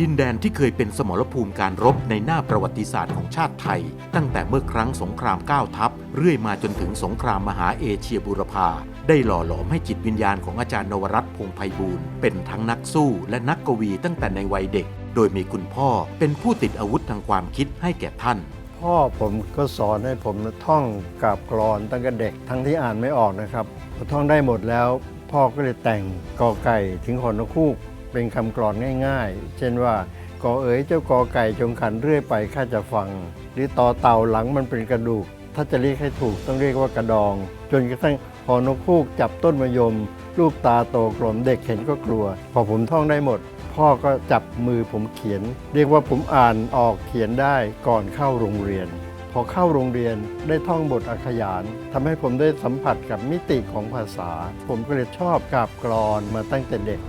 ดินแดนที่เคยเป็นสมรภูมิการรบในหน้าประวัติศาสตร์ของชาติไทย ตั้งแต่เมื่อครั้งสงครามก้าวทัพ เรื่อยมาจนถึงสงครามมหาเอเชียบูรพา ได้หล่อหลอมให้จิตวิญญาณของอาจารย์นวรัตน์พงไพบูลย์เป็นทั้งนักสู้และนักกวีตั้งแต่ในวัยเด็ก โดยมีคุณพ่อเป็นผู้ติดอาวุธทางความคิดให้แก่ท่านพ่อผมก็สอนให้ผมท่องกาบกรอนตั้งแต่เด็กทั้งที่อ่านไม่ออกนะครับพอท่องได้หมดแล้ว พ่อก็เลยแต่งกอไก่ถึงหอนกคูก เป็นคำกรอนง่ายๆ เช่นว่า กอเอ๋ยเจ้ากอไก่จงขันเรื่อยไปข้าจะฟัง หรือต่อเต่าหลังมันเป็นกระดูก ถ้าจะเรียกให้ถูกต้องเรียกว่ากระดอง จนกระทั่งหอนกคูกจับต้นมะยม ลูกตาโตกลมเด็กเห็นก็กลัว พอผมท่องได้หมด พ่อก็จับมือผมเขียน เรียกว่าผมอ่านออกเขียนได้ก่อนเข้าโรงเรียนพอเข้าโรงเรียนได้ท่องบทอักขยานทำให้ผมได้สัมผัสกับมิติของภาษา ผมก็เลยชอบกาบกรอนมาตั้งแต่เด็ก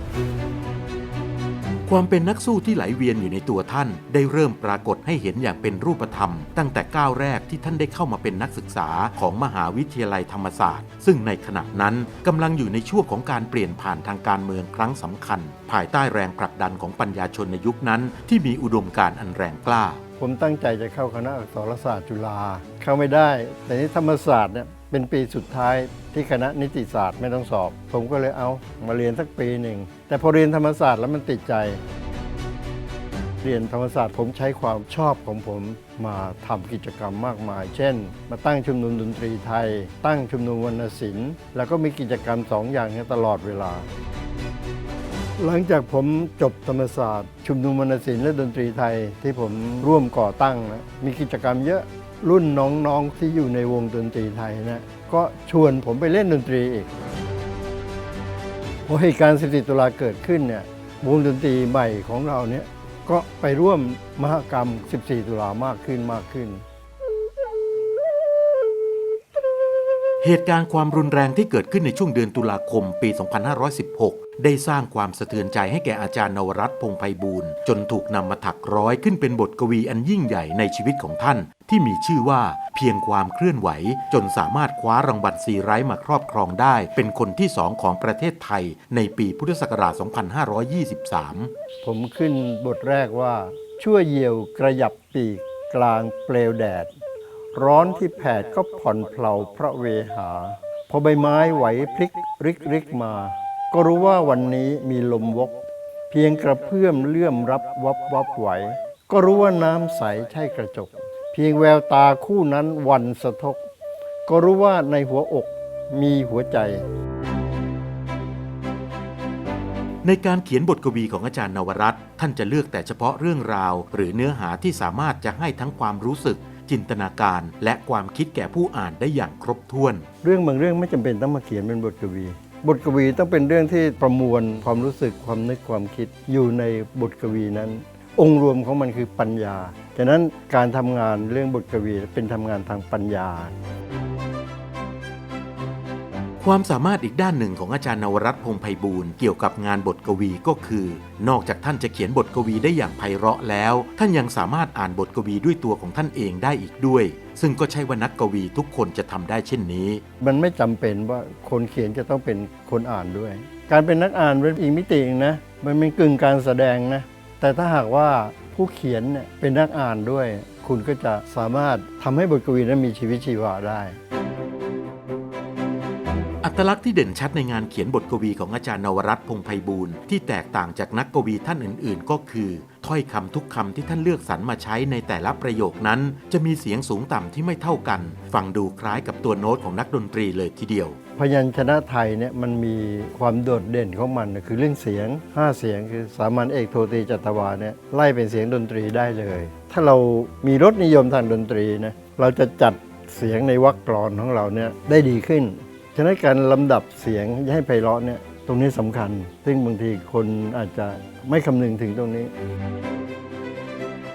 ความเป็นนักสู้ที่ไหลเวียนอยู่ในตัวท่าน ได้เริ่มปรากฏให้เห็นอย่างเป็นรูปธรรม ตั้งแต่ก้าวแรกที่ท่านได้เข้ามาเป็นนักศึกษาของมหาวิทยาลัยธรรมศาสตร์ ซึ่งในขณะนั้นกำลังอยู่ในช่วงของการเปลี่ยนผ่านทางการเมืองครั้งสำคัญ ภายใต้แรงผลักดันของปัญญาชนในยุคนั้น ที่มีอุดมการณ์อันแรงกล้า ผมตั้งใจจะเข้าคณะอักษรศาสตร์จุฬาเข้าไม่ได้ แต่นี่ธรรมศาสตร์เนี่ย เป็นปีสุดท้ายที่คณะนิติศาสตร์ไม่ต้องสอบ ผมก็เลยเอามาเรียนสักปีหนึ่ง แต่พอเรียนธรรมศาสตร์แล้วมันติดใจ เรียนธรรมศาสตร์ผมใช้ความชอบของผมมาทำกิจกรรมมากมาย เช่น มาตั้งชุมนุมดนตรีไทย ตั้งชุมนุมวรรณศิลป์ แล้วก็มีกิจกรรมสองอย่างนี้ตลอดเวลา หลังจากผมจบธรรมศาสตร์ ชุมนุมวรรณศิลป์และดนตรีไทยที่ผมร่วมก่อตั้งนะมีกิจกรรมเยอะ รุ่นน้องๆที่อยู่ในวงดนตรีไทยนะก็ชวนผมไปเล่นดนตรีอีกพอเหตุการณ์14ตุลาเกิดขึ้นเนี่ยวงดนตรีใหม่ของเราเนี่ยก็ไปร่วมมหกรรม 14 ตุลามากขึ้นมากขึ้น เหตุการณ์ความรุนแรงที่เกิดขึ้นในช่วงเดือนตุลาคมปี 2516 ได้สร้างความสะเทือนใจให้แก่อาจารย์นวรัตน์พงไพบูลย์จนถูกนำมาถักร้อยขึ้นเป็นบทกวีอันยิ่งใหญ่ในชีวิตของท่าน ที่มีชื่อว่าเพียงความเคลื่อนไหว จนสามารถคว้ารางวัลซีไรต์มาครอบครองได้ เป็นคนที่สองของประเทศไทย ในปีพุทธศักราช 2523 ผมขึ้นบทแรกว่า ชั่วเยี่ยวกระยับปีกกลางเปลวแดด ร้อนที่แผดก็ผ่อนเพลาพระเวหา พอใบไม้ไหวพลิกริกริกมา ก็รู้ว่าวันนี้มีลมวก เพียงกระเพื่อมเลื่อมรับวับวับไหว ก็รู้ว่าน้ำใสใช่กระจก เพียงแววตาคู่นั้นวันสะทก ก็รู้ว่าในหัวอกมีหัวใจ ในการเขียนบทกวีของอาจารย์นวรัตน์ท่านจะเลือกแต่เฉพาะเรื่องราว หรือเนื้อหาที่สามารถจะให้ทั้งความรู้สึก จินตนาการ และความคิดแก่ผู้อ่านได้อย่างครบถ้วน เรื่องบางเรื่องไม่จำเป็นต้องมาเขียนเป็นบทกวี บทกวีต้องเป็นเรื่องที่ประมวลความรู้สึกความนึกความคิดอยู่ในบทกวีนั้น องค์รวมของมันคือปัญญาฉะนั้นการทำงานเรื่องบทกวีเป็นทำงานทางปัญญา ความสามารถอีกด้านหนึ่งของอาจารย์นวรัตน์พงไพบูลย์เกี่ยวกับงานบทกวีก็คือ นอกจากท่านจะเขียนบทกวีได้อย่างไพเราะแล้ว ท่านยังสามารถอ่านบทกวีด้วยตัวของท่านเองได้อีกด้วย ซึ่งก็ใช่ว่านักกวีทุกคนจะทำได้เช่นนี้ มันไม่จำเป็นว่าคนเขียนจะต้องเป็นคนอ่านด้วย การเป็นนักอ่านเป็นอีกมิติหนึ่งนะ มันเป็นกึ่งการแสดงนะ แต่ถ้าหากว่าผู้เขียนเนี่ยเป็นนักอ่านด้วย คุณก็จะสามารถทำให้บทกวีนั้นมีชีวิตชีวาได้ ตลักษณ์ที่เด่นชัดในงานเขียนบทกวีของอาจารย์นวรัตน์พงไพบูลย์ที่แตกต่างจากนักกวีท่านอื่น ๆ ก็คือ ถ้อยคำทุกคำที่ท่านเลือกสรรมาใช้ในแต่ละประโยคนั้น จะมีเสียงสูงต่ำที่ไม่เท่ากัน ฟังดูคล้ายกับตัวโน้ตของนักดนตรีเลยทีเดียว พยัญชนะไทยเนี่ยมันมีความโดดเด่นของมันนะคือเรื่องเสียง 5 เสียงคือสามัญเอกโทตีจัตวาเนี่ยไล่เป็นเสียงดนตรีได้เลย ถ้าเรามีรสนิยมทางดนตรีนะเราจะจัดเสียงในวรรคกลอนของเราเนี่ยได้ดีขึ้น ฉะนั้นการลำดับเสียงให้ไพเราะเนี่ยตรงนี้สำคัญ ซึ่งบางทีคนอาจจะไม่คำนึงถึงตรงนี้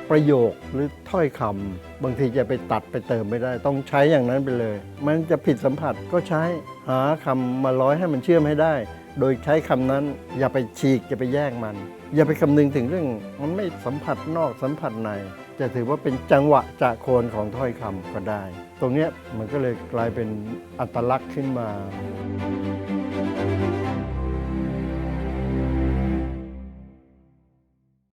ประโยคหรือถ้อยคำบางทีจะไปตัดไปเติมไม่ได้ ต้องใช้อย่างนั้นไปเลย มันจะผิดสัมผัสก็ใช้หาคำมาร้อยให้มันเชื่อมให้ได้ โดยใช้คำนั้น อย่าไปฉีกอย่าไปแยกมัน อย่าไปคำนึงถึงเรื่อง มันไม่สัมผัสนอกสัมผัสใน จะถือว่าเป็นจังหวะจะโคนของถ้อยคำก็ได้ ตรงนี้มันก็เลยกลายเป็นอัตลักษณ์ขึ้นมา